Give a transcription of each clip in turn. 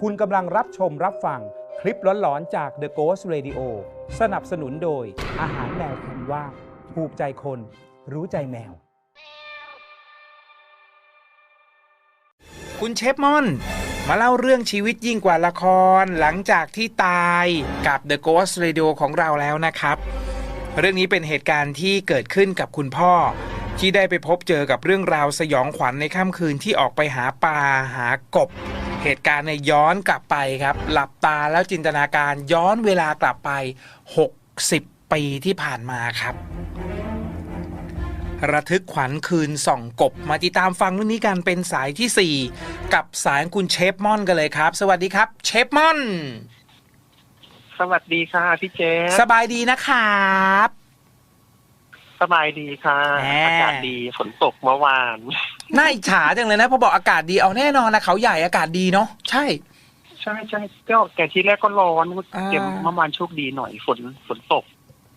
คุณกำลังรับชมรับฟังคลิปหลอนๆจาก The Ghost Radio สนับสนุนโดย อาหารแมวคุณว่าถูกใจคน รู้ใจแมว คุณเชฟมอน มาเล่าเรื่องชีวิตยิ่งกว่าละครหลังจากที่ตายกับ The Ghost Radio ของเราแล้วนะครับ เรื่องนี้เป็นเหตุการณ์ที่เกิดขึ้นกับคุณพ่อที่ได้ไปพบเจอกับเรื่องราวสยองขวัญในค่ำคืนที่ออกไปหาปลาหากบ เหตุการณ์ในยย้อนกลับไปครับ หลับตาแล้วจินตนาการย้อนเวลากลับไป 60 ปีที่ผ่านมาครับ ระทึกขวัญคืนส่องกบมาติดตามฟังเรื่องนี้กันเป็นสายทีสี่4 กับสายคุณเชฟม่อนกันเลยครับ สวัสดีครับ เชฟม่อน สวัสดีค่ะพี่เจสบายดีนะครับ สบายดีค่ะ แหม อากาศดีฝนตกเมื่อวาน น่าอิจฉาจังเลยนะพอบอกอากาศดีเอาแน่นอนนะเขาใหญ่อากาศดีเนาะใช่ ใช่ใช่ก็แกที่แรกก็ร้อนอ่า เก็บเมื่อวานโชคดีหน่อยฝนฝนตก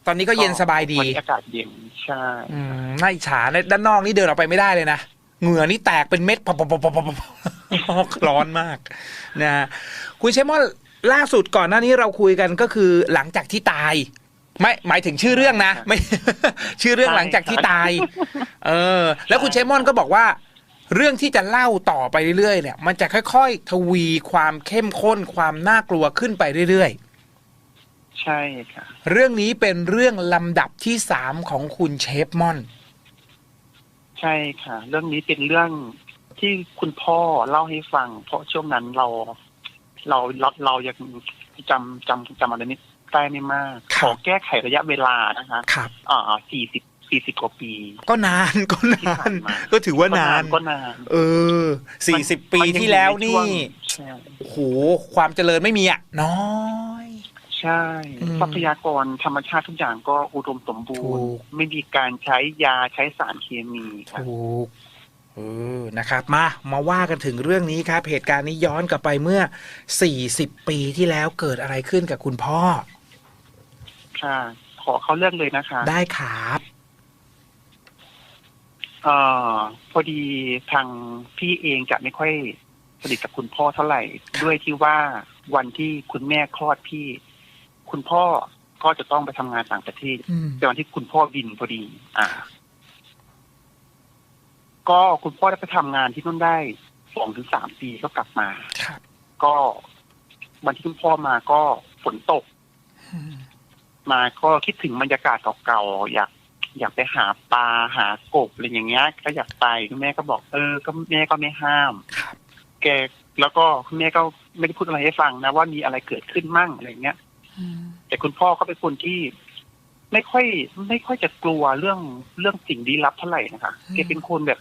ตอนนี้ก็เย็นสบายดีวันนี้อากาศเย็นใช่ อืมน่าอิจฉาในด้านนอกนี่เดินออกไปไม่ได้เลยนะเหงื่อนี่แตกเป็นเม็ดปปปปปปร้อนมากนะฮะคุณเชฟม่อนล่าสุดก่อนหน้านี้เราคุยกันก็คือหลังจากที่ตาย ไม่หมายถึงชื่อเรื่องนะไม่ ชื่อเรื่องหลังจากที่ตาย เออ แล้วคุณเชฟมอนก็บอกว่า เรื่องที่จะเล่าต่อไปเรื่อยๆเนี่ย มันจะค่อยๆ ทวีความเข้มข้นความน่ากลัวขึ้นไปเรื่อยใช่ค่ะๆเรื่องนี้เป็นเรื่องลำดับที่สามของคุณเชฟมอน ใช่ค่ะ เรื่องนี้เป็นเรื่องที่คุณพ่อเล่าให้ฟัง เพราะช่วงนั้นเรา เราเราเรายังจำจำจำอะไรไม่ได้ไม่มากคขรับอแก้ไขระยะเวลานะคะครับอ่าสี่สิบสี่สิบกว่าปี ก็นานก็นที่าผ่านนมาก็ถือว่านานก็นานเออสี่สิบปีมันยังที่แล้วอยู่นี่ใช่วงใช่โอ้โหความเจริญไม่มีอะน้อยใช่อืมทรัพยากรธรรมชาติทุกอย่างก็อุดมสมบูรถูณ์กไม่มีการใช้ยาใช้สารเคมีค่ะถูกเออนะครับ มา มาว่ากันถึงเรื่องนี้ครับ เหตุการณ์นี้ย้อนกลับไปเมื่อ 40 ปีที่แล้วเกิดอะไรขึ้นกับคุณพ่อ ค่ะ ขอเขาเลือกเลยนะคะ ได้ครับเอ่อพอดีทางพี่เองจะไม่ค่อยสนิทกับคุณพ่อเท่าไหร่ ด้วยที่ว่าวันที่คุณแม่คลอดพี่ คุณพ่อก็จะต้องไปทำงานต่างประเทศอืมเป็นวันที่คุณพ่อบินพอดี อ่า ก็คุณพ่อได้ไปทำงานที่นู่นได้สองถึงสามปีก็กลับมาครับก็วันที่คุณพ่อมาก็ฝนตกอื มมาก็คิดถึงบรรยากาศเก่าๆอยากอยากไปหาปลาหากบอะไรอย่างเงี้ยก็อยากไปคุณแม่ก็บอกเออก็แม่ก็ไม่ห้ามครับแกแล้วก็คุณแม่ก็ไม่ได้พูดอะไรให้ฟังนะว่ามีอะไรเกิดขึ้นมั่งอะไรเงี้ยอืมแต่คุณพ่อก็เป็นคนที่ไม่ค่อย ไม่ค่อยจะกลัวเรื่องเรื่องสิ่งลี้ลับเท่าไหร่นะคะแกเป็นคนแบบ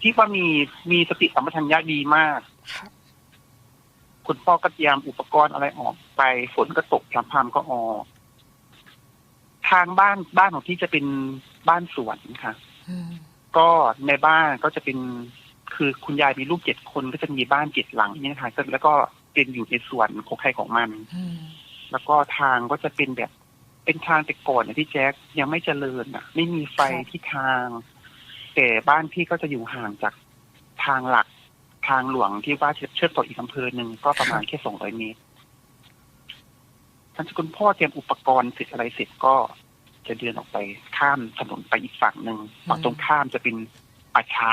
ที่ว่ามีมีสติสัมปชัญญะดีมากครับคุณพ่อก็เตรียมอุปกรณ์อะไรออกไปฝนก็ตกพรำๆก็ออก ทางบ้านบ้านของพี่จะเป็นบ้านสวนค่ะอืมก็ในบ้านก็จะเป็น คือคุณยายมีลูกเจ็ดคนก็จะมีบ้านเจ็ดหลังเนี่ยนะคะแล้วก็เป็นอยู่ในสวนของใครของมันอืมแล้วก็ทางก็จะเป็นแบบเป็นทางแต่ก่อนนะพี่แจ๊คยังไม่เจริญอะ ไม่มีไฟที่ทาง แต่บ้านพี่ก็จะอยู่ห่างจากทางหลักทางหลวงที่ว่าเชื่อมต่ออีกอำเภอหนึ่งก็ประมาณแค่สองร้อยเมตร ท่านคุณพ่อเตรียมอุปกรณ์เสร็จอะไรเสร็จก็จะเดินออกไปข้ามถนนไปอีกฝั่งหนึ่งฝั่งตรงข้ามจะเป็นป่าช้า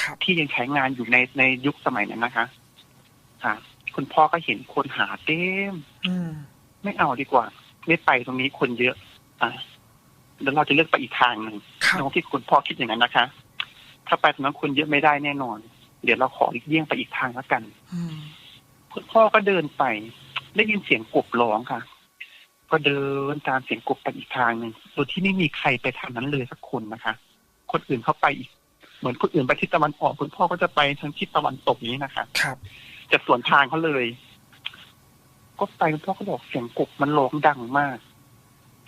ครับที่ยังใช้งานอยู่ในในยุคสมัยนั้นนะคะค่ะ คุณพ่อก็เห็นคนหาเต็มอืมไม่เอาดีกว่า ไม่ไปตรงนี้คนเยอะ อะแล้วเราจะเลือกไปอีกทางหนึ่งครับน้องที่คุณพ่อคิดอย่างนั้นนะคะ ถ้าไปตรงนั้นคนเยอะไม่ได้แน่นอน เดี๋ยวเราขอเลี่ยงไปอีกทางแล้วกันอืมคุณพ่อก็เดินไป ได้ยินเสียงกบร้องค่ะ ก็เดินตามเสียงกบไปอีกทางหนึ่งโดยที่ไม่มีใครไปทางนั้นเลยสักคนนะคะ คนอื่นเข้าไปอีก เหมือนคนอื่นไปทิศตะวันออกคุณพ่อก็จะไปทางทิศตะวันตกนี้นะคะ ครับจะสวนทางเขาเลย ก็ไปคุณพ่อก็บอกเสียงกบมันร้องดังมาก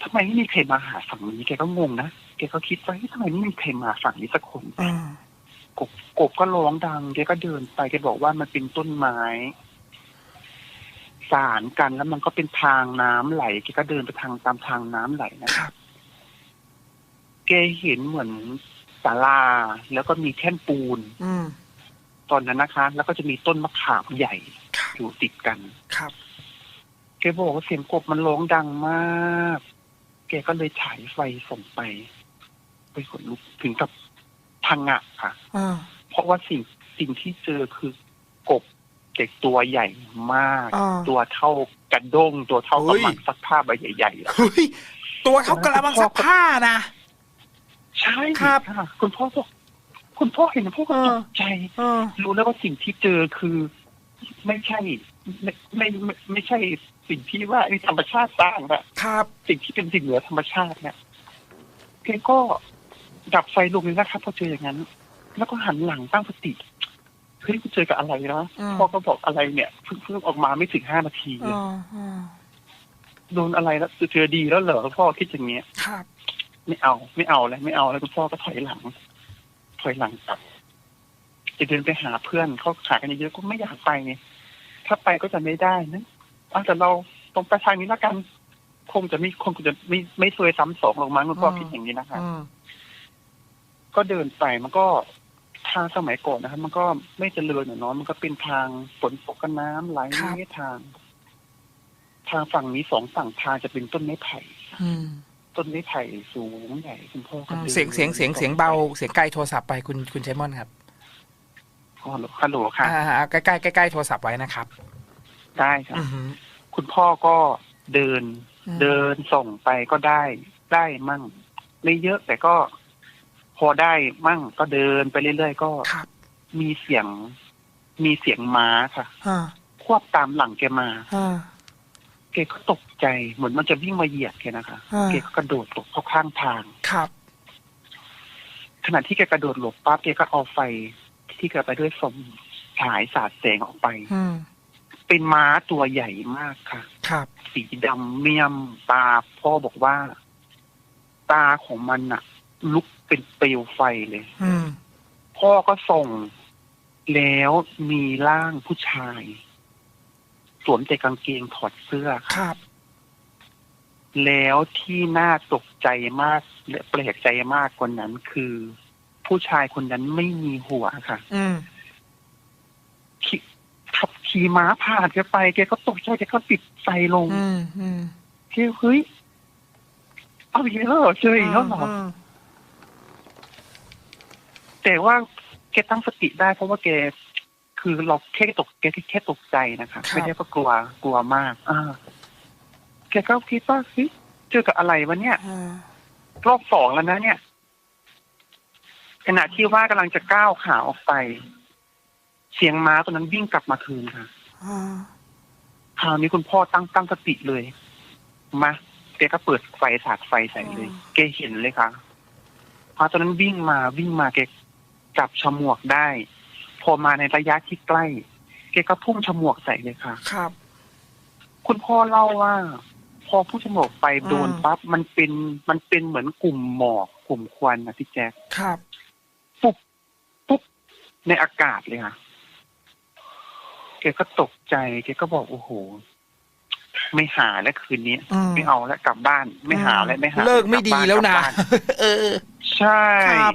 ทำไมไม่มีใครมาหาฝั่งนี้แกก็งงนะแกก็คิดว่าเฮ้ยทำไมไม่มีใครมาฝั่งนี้สักคนอืมกบกบก็ร้องดังแกก็เดินไปแกบอกว่ามันเป็นต้นไม้ สารกันแล้วมันก็เป็นทางน้ำไหลแกก็เดินไปทางตามทางน้ำไหลนะครับแกเห็นเหมือนศาลาแล้วก็มีแท่นปูนอืมตอนนั้นนะคะ แล้วก็จะมีต้นมะขามใหญ่ครับอยู่ติดกันครับแกบอกว่าเสียงกบมันร้องดังมาก แกก็เลยฉายไฟส่องไป ไปขนลุกถึงกับพังงะค่ะอ่าเพราะว่าสิ่งสิ่งที่เจอคือกบ เด็กตัวใหญ่มาก อ่า ตัวเท่ากระด้ง ตัวเท่ากเฮ้ระยมังซักผ้าใบใหญ่ๆอะ เฮ้ยตัวเท่ากระมังซักผ้านะ ใช่ครับะคุณพ่อบอกคุณพ่อเห็นพ่อก็เอตอกใจ เออ รู้แล้วว่าสิ่งที่เจอคือ ไม่ใช่ไม่ไม่ไม่ไม่ใช่สิ่งที่ว่าไอ้ธรรมชาติสร้างอะครับ สิ่งที่เป็นสิ่งเหนือธรรมชาติเนี่ยแกก็ดับไฟลงเลยนะครับพอเจออย่างนั้น แล้วก็หันหลังตั้งสติ เฮ้ยกูเจอกับอะไรนะอืมพ่อก็บอกอะไรเนี่ยเพิ่งเพิ่งออกมาไม่ถึงห้านาทีอ่าอ่าโดนอะไรแล้วเจอดีแล้วเหรอพ่อคิดอย่างเงี้ยครับไม่เอา ไม่เอาแล้วไม่เอาแล้วคุณพ่อก็ถอยหลัง ถอยหลังกลับจะเดินไปหาเพื่อนเขาขายกันเยอะๆก็ไม่อยากไปไงถ้าไปก็จะไม่ได้นะเอาแต่เราตรงไปทางนี้แล้วกัน คงจะไม่คงจะไม่ไม่เคยซ้ำสองหรอกมั้งคุณพ่อคิดอย่างนี้นะคะอืมก็เดินไปมันก็ทางสมัยก่อนนะครับ มันก็ไม่เจริญอะเนาะมันก็เป็นทางฝนตกกับน้ำไหลทาง ทางฝั่งนี้สองฝั่งทางจะเป็นต้นไม้ไผ่อืมต้นไม้ไผ่สูงใหญ่คุณพ่อก็ดินเสียงเสียงเสียงเสียงเบาเสียงใกล้โทรศัพท์ไปคุณคุณเชมอนครับฮัลโหลฮัลโหลค่ะอ่าใกล้ใกล้ใกล้ใกล้โทรศัพท์ไว้นะครับ ได้ค่ะอือหือคุณพ่อก็เดินอืมเดินส่งไปก็ได้ได้มั่งไม่เยอะแต่ก็ พอได้มั่งก็เดินไปเรื่อยๆก็ครับมีเสียง มีเสียงม้าค่ะอ่าควบตามหลังแกมาอ่าแกก็ตกใจเหมือนมันจะวิ่งมาเหยียบแกนะคะอ่าแกก็กระโดดหลบเข้าข้างทางครับขณะที่แกกระโดดหลบปั๊บแกก็เอาไฟที่แกไปด้วยส่องฉายสาดแสงออกไปอืมเป็นม้าตัวใหญ่มากค่ะ ครับ สีดำเมี่ยมตาพ่อบอกว่า ตาของมันอะ ลุกเป็นเปลวไฟเลยอืมพ่อก็ส่ง แล้วมีร่างผู้ชาย สวมแต่กางเกงถอดเสื้อคค่ะรับ แล้วที่น่าตกใจมาก และแปลกใจมากกว่านั้นคือ ผู้ชายคนนั้นไม่มีหัวค่ะอืมขี่ขับขี่ม้าผ่านแกไปแกก็ตกใจแกก็ปิดไฟลงอืมอืมแกเฮ้ยเอาอีกแล้วเหรอเจออีกแล้วเหรอม แต่ว่าแกตั้งสติได้ เพราะว่าแกคือเราแค่ตกแกแค่แค่ตกใจนะคะไม่ได้ว่ากลัวกลัวมาก อ่าแกก็คิดว่าเฮ้ยเจอกับอะไรวะเนี่ยอ่ารอบสองแล้วนะเนี่ยขณะที่ว่ากำลังจะก้าวขาออกไป เสียงม้าตัวนั้นวิ่งกลับมาคืนค่ะอ่าคราวนี้คุณพ่อตั้งตั้งสติเลย มาแกก็เปิดไฟสาดไฟใส่เลย แกเห็นเลยค่ะพอตอนนั้นวิ่งมาวิ่งมาแก จับฉมวกได้ พอมาในระยะที่ใกล้แกก็พุ่งฉมวกใส่เลยค่ะ ครับ คุณพ่อเล่าว่า พอพุ่งฉมวกไปโดนอืมปั๊บมันเป็นมันเป็นเหมือนกลุ่มหมอกกลุ่มควันนะพี่แจ๊คครับปุ๊บปุ๊บในอากาศเลยค่ะแกก็ตกใจแกก็บอกโอ้โหไม่หาแล้วคืนนี้อืมไม่เอาแล้วกลับบ้าน ไม่หาแล้วไม่หา เลิกไม่ดีแล้วนะกบ้าเออ ใช่ครับ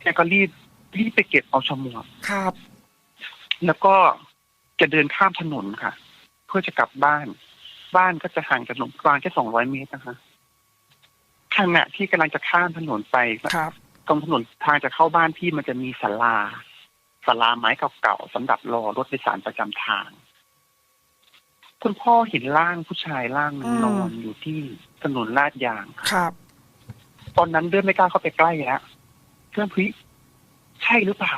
แกก็รีบ รีบไปเก็บเอาฉมวกครับ แล้วก็จะเดินข้ามถนนค่ะ เพื่อจะกลับบ้าน บ้านก็จะห่างจากถนนประมาณแค่สองร้อยเมตรนะคะขณะที่กำลังจะข้ามถนนไปครับ ตรงถนนทางจะเข้าบ้านพี่มันจะมีศาลาศาลาไม้เก่าๆสำหรับรอรถโดยสารประจำทาง คุณพ่อเห็นร่างผู้ชายร่างหนึ่งอืมนอนอยู่ที่ถนนลาดยางครับ ตอนนั้นเดินไม่กล้าเข้าไปใกล้แล้วเพื่อนพี่ ใช่หรือเปล่า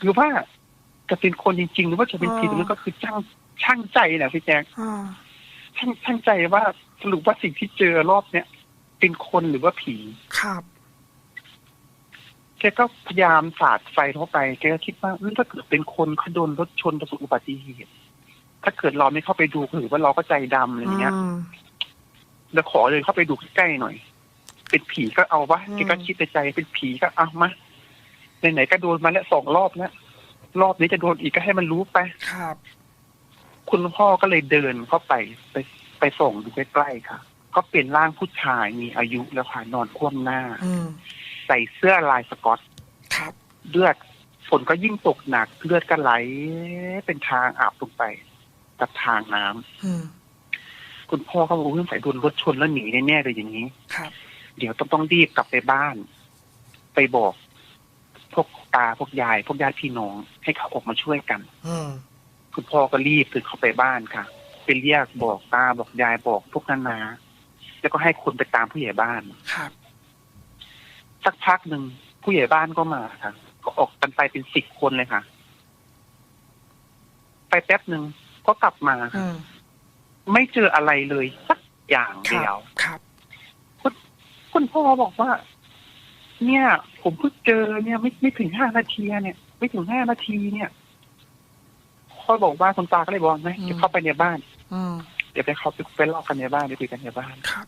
หรือว่าจะเป็นคนจริง ๆ หรือว่าจะเป็นผีหรือก็คือช่างช่างใจแหละพี่แจ๊คอ่าช่างช่างใจว่าสรุปว่าสิ่งที่เจอรอบเนี้ยเป็นคนหรือว่าผีครับแกก็พยายามสาดไฟเข้าไปแกก็คิดว่าเอ้ยถ้าเกิดเป็นคนเขาโดนรถชนประสบอุบัติเหตุถ้าเกิดเราไม่เข้าไปดูหรือว่าเราก็ใจดำอะไรอย่างเงี้ยอืมแล้วขอเลยเข้าไปดูใกล้ๆหน่อย เป็นผีก็เอาวะอืมแกก็คิดในใจเป็นผีก็เอามา ไหนๆก็โดนมาแล้วสองรอบแล้วรอบนี้จะโดนอีกก็ให้มันรู้ไปครับ คุณพ่อก็เลยเดินเข้าไปไปไปส่งดูใกล้ๆค่ะก็เป็นร่างผู้ชายมีอายุแล้วค่ะนอนคว่ำหน้าอืมใส่เสื้อลายสก๊อตครับเลือดฝนก็ยิ่งตกหนักเลือดก็ไหลเป็นทางอาบลงไปกับทางน้ำอืมคุณพ่อเขาบอกว่าใส่โดนรถชนแล้วหนีแน่ๆเลยอย่างนี้ครับ เดี๋ยวต้องต้องรีบกลับไปบ้าน ไปบอก พวกตาพวกยาย พวกญาติพี่น้องให้เขาออกมาช่วยกันอืมคุณพ่อก็รีบตื่นเข้าไปบ้านค่ะไปเรียกบอกตาบอกยายบอกพวกนานาแล้วก็ให้คนไปตามผู้ใหญ่บ้านครับ สักพักหนึ่งผู้ใหญ่บ้านก็มาค่ะ ก็ออกกันไปเป็นสิบคนเลยค่ะ ไปแป๊บหนึ่งก็กลับมาอืมไม่เจออะไรเลยสักอย่างคเดีรัยบวครับคุณพ่อบอกว่า เนี่ย ผมเพิ่งเจอเนี่ย ไม่ไม่ถึงห้านาทีเนี่ย ไม่ถึงห้านาทีเนี่ยพ่อบอกว่าคุณตาก็เลยบอกนะจะเข้าไปในบ้านอืมเดี๋ยวไปเขาไปไปเล่ากันในบ้านไปคุยกันในบ้านครับ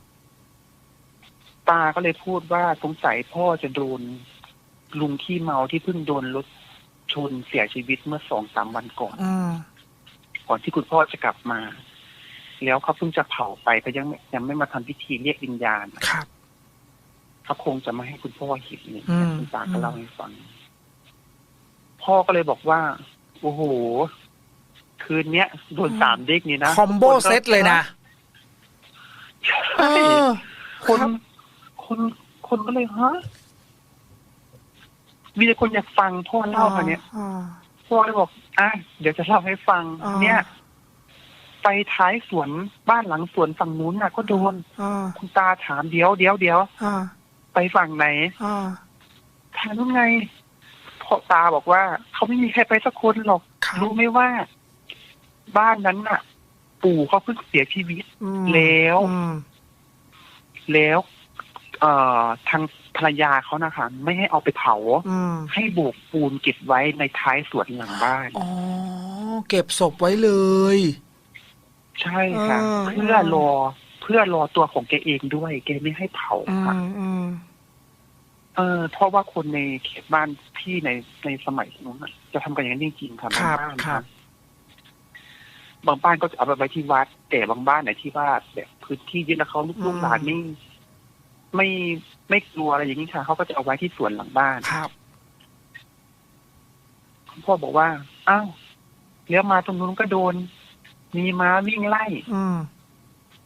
ตาก็เลยพูดว่าสงสัยพ่อจะโดนลุงที่เมาที่เพิ่งโดนรถชนเสียชีวิตเมื่อสองสามวันก่อนอืมก่อนที่คุณพ่อจะกลับมา แล้วเขาเพิ่งจะเผาไปเขายังไม่ยังไม่มาทำพิธีเรียกวิญญาณครับ เขาคงจะไม่ให้คุณพ่อเห็นเนี่ยอืมคุณตาก็เล่าให้ฟัง พ่อก็เลยบอกว่า โอ้โห คืนเนี้ยโดนสามเด็กนี่นะคอมโบเซตเลยนะใช่เออคนคนคนก็เลยฮะมีแต่คนอยากฟังพ่อเล่าค่ะเนี้ยอ่าพ่อเลยบอกอะเดี๋ยวจะเล่าให้ฟังอ่าเนี่ยไปท้ายสวนบ้านหลังสวนฝั่งนู้นน่ะ ก็โดนอ่าคุณตาถามเดี๋ยวเดี๋ยวเดี๋ยวอ่า ไปฝั่งไหนอ่าถามว่าไงพ่อตาบอกว่าเขาไม่มีใครไปสักคนหรอกครับรู้ไหมว่า บ้านนั้นน่ะ ปู่เขาเพิ่งเสียชีวิตอืมแล้วอืมแล้ว เอ่อทางภรรยาเขานะคะ ไม่ให้เอาไปเผาอืมให้โบกปูนเก็บไว้ในท้ายสวนหลังบ้านอ๋อเก็บศพไว้เลย ใช่ค่ะอ่าเพื่อรอ เพื่อรอตัวของแกเองด้วย แกไม่ให้เผาอืค่ะมอืมเออเพราะว่าคนในเขตบ้านที่ในในสมัยนู้นน่ะจะทำกันอย่างนั้นจริงๆค่ะครับบางบ้านครัค่ะบบางบ้านก็จะเอาไปไว้ที่วัด แต่บางบ้านไหนที่ว่าแบบพื้นที่เยอะแล้วเขาลูกๆหลานไม่ไม่ไม่กลัวอะไรอย่างนี้ค่ะเขาก็จะเอาไว้ที่สวนหลังบ้านครับคุณพ่อบอกว่า อ้าวเลี้ยวมาตรงนู้นก็โดน มีม้าวิ่งไล่ อืม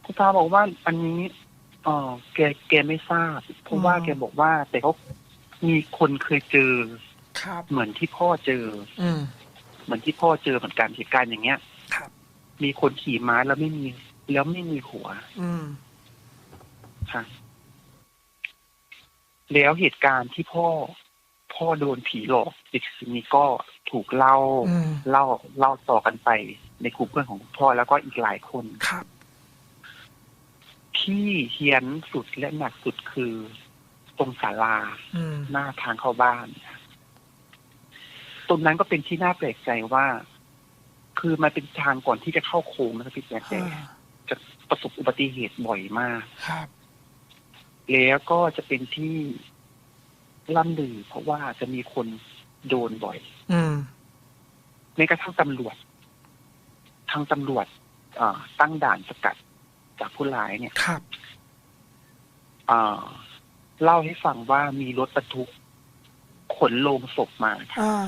คุณตาบอกว่าอันนี้เออแกแกไม่ทราบเพราะว่าอืมแกบอกว่า แต่เขามีคนเคยเจอครับเหมือนที่พ่อเจอ อืมเหมือนที่พ่อเจอเหมือนกันเหตุการณ์อย่างเงี้ยครับมีคนขี่ม้าแล้วไม่มี แล้วไม่มีหัว อืมค่ะแล้วเหตุการณ์ที่พ่อ พ่อโดนผีหลอกอีกสิ่งนี้ก็ถูกเล่าอืมเล่าเล่าต่อกันไปในกลุ่มเพื่อนของคุณพ่อแล้วก็อีกหลายคนครับ ที่เฮียนสุดและหนักสุดคือตรงศาลาอืมหน้าทางเข้าบ้าน ตรงนั้นก็เป็นที่น่าแปลกใจว่า คือมันเป็นทางก่อนที่จะเข้าโค้งนะครับพี่แจ๊คแต่อ่าจะประสบอุบัติเหตุบ่อยมากครับแล้วก็จะเป็นที่ล่ำลือ เพราะว่าจะมีคนโดนบ่อย อืมแม้กระทั่งตำรวจ ทางตำรวจอ่าตั้งด่านสกัด จากผู้ร้ายเนี่ยครับอ่าเล่าให้ฟังว่ามีรถบรรทุกขนโลงศพมาค่ะอ่า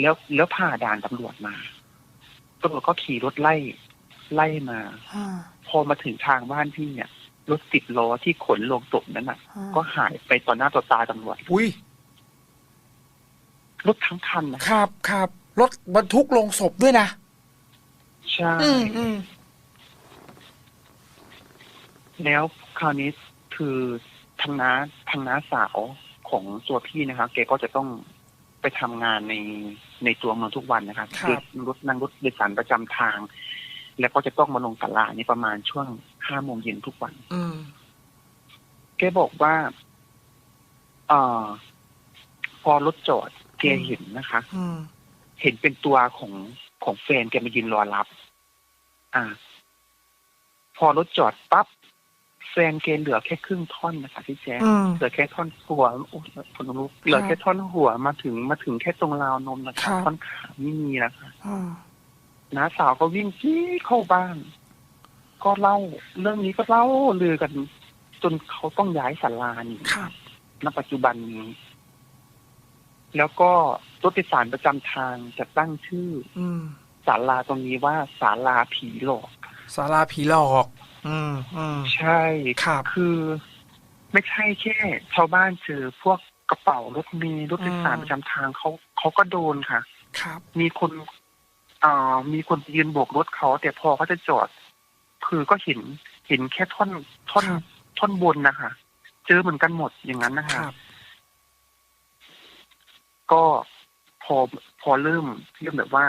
แล้วแล้วผ่าด่านตำรวจมาตำรวจก็ขี่รถไล่ไล่มาอ่าพอมาถึงทางบ้านพี่เนี่ยรถสิบล้อที่ขนโลงศพนั้นน่ะอ่าก็หายไปต่อหน้าต่อตาตำรวจอุ้ยรถทั้งคันนะครับครับรถบรรทุกลงศพด้วยนะ ใช่อืมอืม แล้วคราวนี้คือทางน้าทางน้าสาวของตัวพี่นะคะแกก็จะต้องไปทำงานในในตัวเมืองทุกวันนะคะครับโดยรถนั่งรถโดยสารประจำทาง แล้วก็จะต้องมาลงตลาดนี่ประมาณช่วงห้าโมงเย็นทุกวัน อืมแกบอกว่าเอ่อพอรถจอดแกเห็นนะคะอืมเห็นเป็นตัวของของแฟนแกมายืนรอรับ อ่า พอรถจอดปั๊บ แฟนแกเหลือแค่ครึ่งท่อนนะคะพี่แจ๊คอืมเหลือแค่ท่อนหัวโอ้ยผมรู้เหลือแค่ท่อนหัวมาถึงมาถึงแค่ตรงราวนมนะครัคะบท่อนขาไม่มีนะคะอ่าน้าสาวก็วิ่งจี้เข้าบ้าน ก็เล่า เรื่องนี้ก็เล่าลือกัน จนเขาต้องย้ายศาลานี่ครับณปัจจุบันนี้ แล้วก็รถโดยสารประจำทางจะตั้งชื่ออืมศาลาตรงนี้ว่าศาลาผีหลอกศาลาผีหลอก อืมอืมใช่ครับคือไม่ใช่แค่ชาวบ้านเจอพวกกระเป๋ารถเมล์รถโดยสารอืมประจำทางเขาเขาก็โดนค่ะ ครับ มีคนอ่ามีคนยืนโบกรถเขาแต่พอเขาจะจอด คือก็เห็นเห็นแค่ท่อนท่อนครับท่อนบนนะคะเจอเหมือนกันหมดอย่างนั้นนะคคะรับก็พอพอเริ่มเริ่มแบบว่า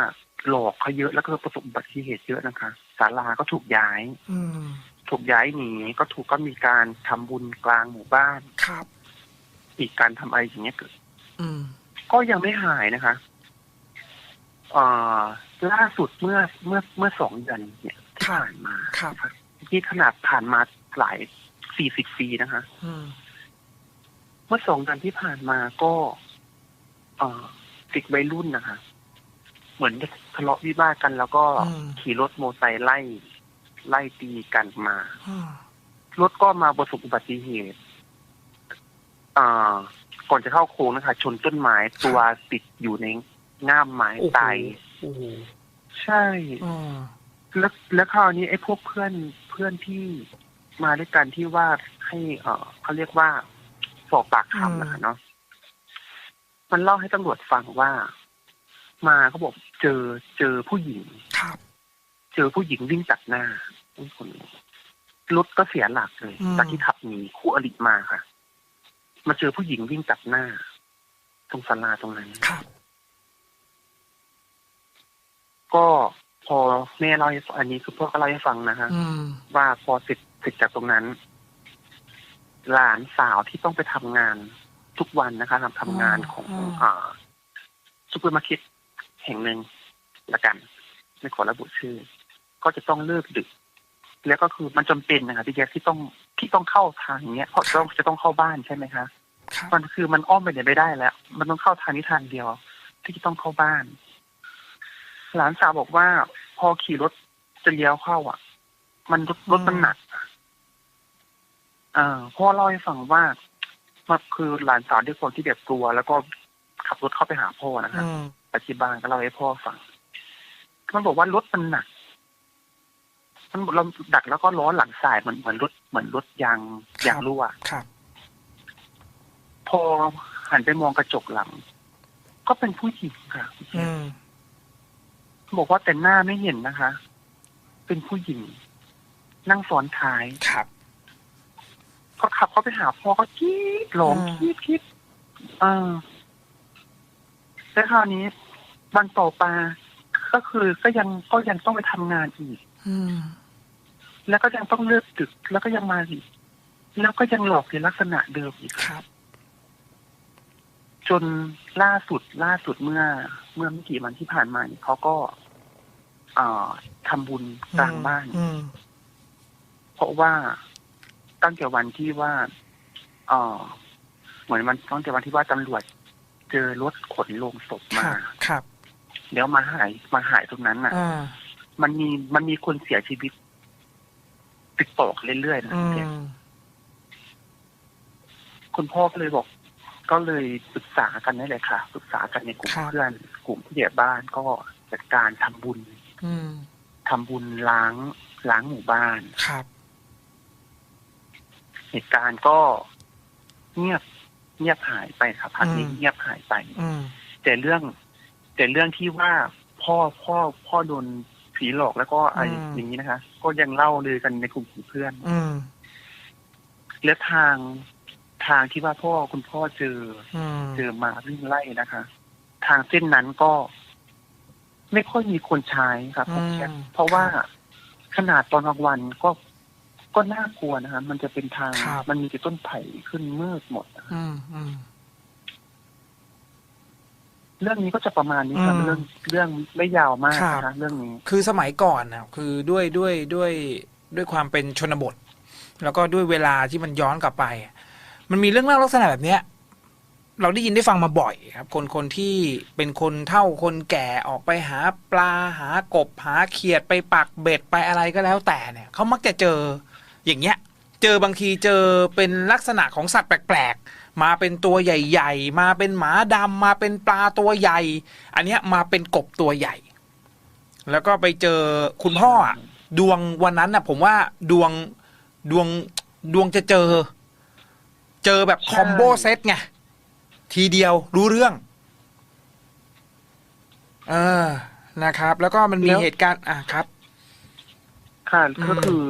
หลอกเขาเยอะแล้วก็ประสบอุบัติเหตุเยอะนะคะ ศาลาก็ถูกย้าย อืมถูกย้ายหนีก็ถูกก็มีการทำบุญกลางหมู่บ้าน ครับมีการทำอะไรอย่างเงี้ยเกิดอืม ก็ยังไม่หายนะคะเอ่อล่าสุดเมื่อเมื่อเมื่อสองเดือนเนี่ยที่ผ่านมาครับที่ขนาดผ่านมาหลายสี่สิบปีนะคะ อืม เมื่อสองเดือนที่ผ่านมาก็ เอ่อติดวัยรุ่นนะคะ เหมือนจะทะเลาะวิวาทกัน แล้วก็อืมขี่รถโมอเตอร์ไซค์ไล่ ไล่ตีกันมาอืมรถก็มาประสบอุบัติเหตุอ่าก่อนจะเข้าโค้งนะคะ ชนต้นไม้ตัวติดอยู่ในง่ามไม้โอ้โหตายโอ้โหใช่อืมแล้วแล้วคราวนี้ไอ้พวกเพื่อนเพื่อนที่มาด้วยกันที่ว่าให้ เอ่อเขาเรียกว่าสอบปากคำนะคะเนาะมันเล่าให้ตำรวจฟังว่า มาเขาบอกเจอเจอผู้หญิงครับ เจอผู้หญิงวิ่งตัดหน้าอุ๊ยคนลุกรถก็เสียหลักเลยอืมจากที่ขับหนีคู่อริมาค่ะ มาเจอผู้หญิงวิ่งตัดหน้า ตรงศาลาตรงนั้นครับก็พอแม่เล่าให้ฟังอันนี้คือพ่อก็เล่าให้ฟังนะฮะอืมว่าพอเสร็จเสร็จจากตรงนั้น หลานสาวที่ต้องไปทำงานทุกวันนะคะทำทำงานของอืมอ่าซูเปอร์มาร์เก็ต แห่งหนึ่งละกัน ไม่ขอระบุชื่อ ก็จะต้องเลิกดึก แล้วก็คือมันจำเป็นนะคะที่แกที่ต้องที่ต้องเข้าทางเนี้ยเพราะต้องจะต้องเข้าบ้านใช่ไหมคะครับมันคือมันอ้อมไปไหนไม่ได้แล้ว มันต้องเข้าทางนี้ทางเดียว ที่จะต้องเข้าบ้าน หลานสาวบอกว่า พอขี่รถจะเลี้ยวเข้าอะ มันรถรถมันหนักอะอ่าพ่อเล่าให้ฟังว่ามันคือหลานสาวด้วยความที่แบบกลัว แล้วก็ขับรถเข้าไปหาพ่อนะคะอืม ไปที่บ้านก็เล่าให้พ่อฟังมันบอกว่ารถมันหนัก มันเราดักแล้วก็ล้อหลังสายเหมือนเหมือนรถเหมือนรถยางยางรั่วครับ พอหันไปมองกระจกหลัง ก็เป็นผู้หญิงค่ะอืมบอกว่าแต่หน้าไม่เห็นนะคะ เป็นผู้หญิง นั่งซ้อนท้ายครับก็ขับเข้าไปหาพ่อก็กรีดร้องอืมกรีดกรีดเออ แล้วคราวนี้วันต่อมาก็คือก็ยังก็ยังต้องไปทำงานอีก อืมแล้วก็ยังต้องเลือกดึกแล้วก็ยังมาอีก แล้วก็ยังหลอกในลักษณะเดิมอีกครับ จนล่าสุดล่าสุดเมื่อ เมื่อไม่กี่วันที่ผ่านมาเนี่ยเขาก็อ่าทำบุญกลางบ้านอืมเพราะว่าตั้งแต่วันที่ว่าเออเหมือนมันตั้งแต่วันที่ว่าตำรวจ เจอรถขนโลงศพคมารับครับแล้วมาหายมาหายตรงนั้นน่ะอ่ามันมีมันมีคนเสียชีวิต ติดต่อกันเรื่อยๆนะอืแกมคุณพ่อก็เลยบอก ก็เลยปรึกษากันนี่แหละค่ะปรึกษากันในกลุ่มครับเพื่อน กลุ่มผู้ใหญ่บ้านก็จัดการทำบุญอืมทำบุญล้างล้างหมู่บ้านครับ เหตุการณ์ก็เงียบ เงียบหายไปครับพักนี้อืมเงียบหายไปอืมแต่เรื่อง แต่เรื่องที่ว่าพ่อพ่อพ่อโดนผีหลอกแล้วก็ไอ้อืมอย่างนี้นะคะ ก็ยังเล่าเลยกันในกลุ่มเพื่อน อืมและทางทางที่ว่าพ่อคุณพ่อเจออืมเจอมาวิ่งไล่นะคะ ทางเส้นนั้นก็ ไม่ค่อยมีคนใช้ครับผมแค่เพราะว่าขนาดตอนกลางวันก็ ก็น่ากลัวนะคะมันจะเป็นทางครับ มันมีแต่ต้นไผ่ขึ้นมืดหมดนะคะอืมอืม เรื่องนี้ก็จะประมาณนี้ครับอืมเรื่องเรื่องไม่ยาวมากครับ นะคะเรื่องนี้ คือสมัยก่อนนะคือด้วยด้วยด้วยด้วยความเป็นชนบท แล้วก็ด้วยเวลาที่มันย้อนกลับไป มันมีเรื่องเล่าลักษณะแบบเนี้ย เราได้ยินได้ฟังมาบ่อยครับ คนคนที่เป็นคนเท่าคนแก่ออกไปหาปลาหากบหาเขียดไปปักเบ็ดไปอะไรก็แล้วแต่เนี่ยเขามักจะเจอ อย่างเงี้ยเจอบางทีเจอเป็นลักษณะของสัตว์แปลกมาเป็นตัวใหญ่ ๆ มาเป็นหมาดำมาเป็นปลาตัวใหญ่ อันเนี้ยมาเป็นกบตัวใหญ่ แล้วก็ไปเจอคุณพ่ออะดวงวันนั้นน่ะ ผมว่าดวงดวงดวงจะเจอ เจอแบบคอมโบเซตไงทีเดียวรู้เรื่อง เออนะครับ แล้วก็มันมีแล้ว เหตุการณ์อะครับ ค่ะอืมก็คือ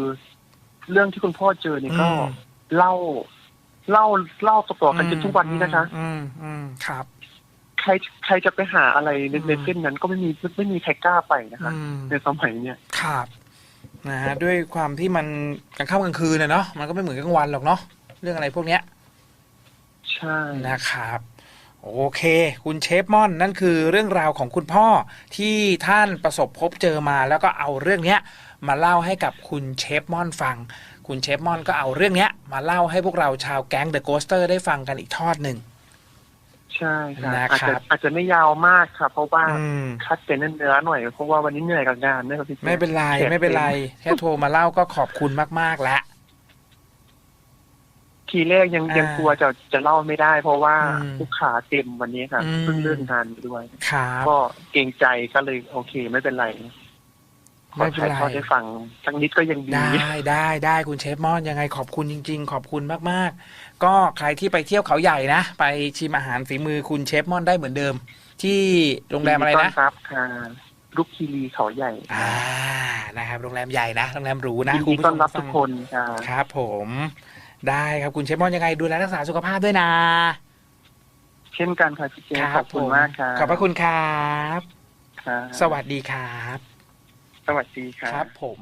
เรื่องที่คุณพ่อเจอเนี่ยก็อืมเล่าเล่าเล่าต่อๆกันจนทุกวันนี้นะคะ อืมอืมครับ ใครใครจะไปหาอะไรในอืมในเส้นนั้นก็ไม่มีไม่มีใครกล้าไปนะคะอืมในสมัยเนี้ยครับนะฮะด้วยความที่มันกลางค่ำกลางคืนนะเนาะมันก็ไม่เหมือนกลางวันหรอกเนาะเรื่องอะไรพวกเนี้ย ใช่นะครับโอเค คุณเชฟม่อนนั่นคือเรื่องราวของคุณพ่อที่ท่านประสบพบเจอมาแล้วก็เอาเรื่องเนี้ย มาเล่าให้กับคุณเชฟม่อนฟัง คุณเชฟม่อนก็เอาเรื่องเนี้ย มาเล่าให้พวกเราชาวแก๊งเดอะโกสเตอร์ได้ฟังกันอีกทอดหนึ่งใช่ค่ะนะอาจครัจะบอาจจะไม่ยาวมากค่ะเพราะว่าอืมคัดเป็นเนื้อๆหน่อยเพราะว่าวันนี้เหนื่อยกับงานนะครับพี่แจ๊คไม่เป็นไรแขกไม่เป็นไรต็แค่โทรมาเล่าก็ขอบคุณมากๆแล้วทีแรกยังอ่ายัยังกลัวจะจะเล่าไม่ได้ เพราะว่าอืมลูกค้าเต็มวันนี้ค่ะอืมเพิ่งเลื่อนงานไปด้วยครับก็เกรงใจก็เลยโอเคไม่เป็นไร ขอไม่เป็นถ่ายไรทอดให้ฟังสักนิดก็ยังดีได้ได้ได้คุณเชฟมอนยังไงขอบคุณจริง ๆ ขอบคุณมากๆ ก็ใครที่ไปเที่ยวเขาใหญ่นะ ไปชิมอาหารฝีมือคุณเชฟมอนได้เหมือนเดิม ที่โรงแรมอะไรยินดีต้นะนรับค่ะลูกคีรีเขาใหญ่อ่านะครับ โรงแรมใหญ่นะโรงแรมหรูนะยินคุณดีผู้ชต้อนมรับฟัทุงกคนค่ะครับ ผมได้ครับคุณเชฟมอนยังไงดูแลรักษาสุขภาพด้วยนะ เช่นกันค่ะพี่เจคขรัอบคุณผมมากค่ะขอบพระคุณครับค่ะสวัสดีครับ สวัสดีครับครับผม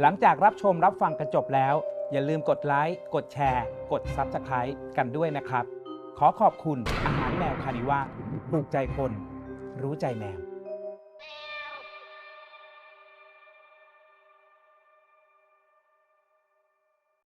หลังจากรับชมรับฟังกันจบแล้ว อย่าลืมกดไลค์ กดแชร์ กด s u b สไครต์กันด้วยนะครับ ขอขอบคุณอาหารแมวคานิว่าถูกใจคน รู้ใจแมว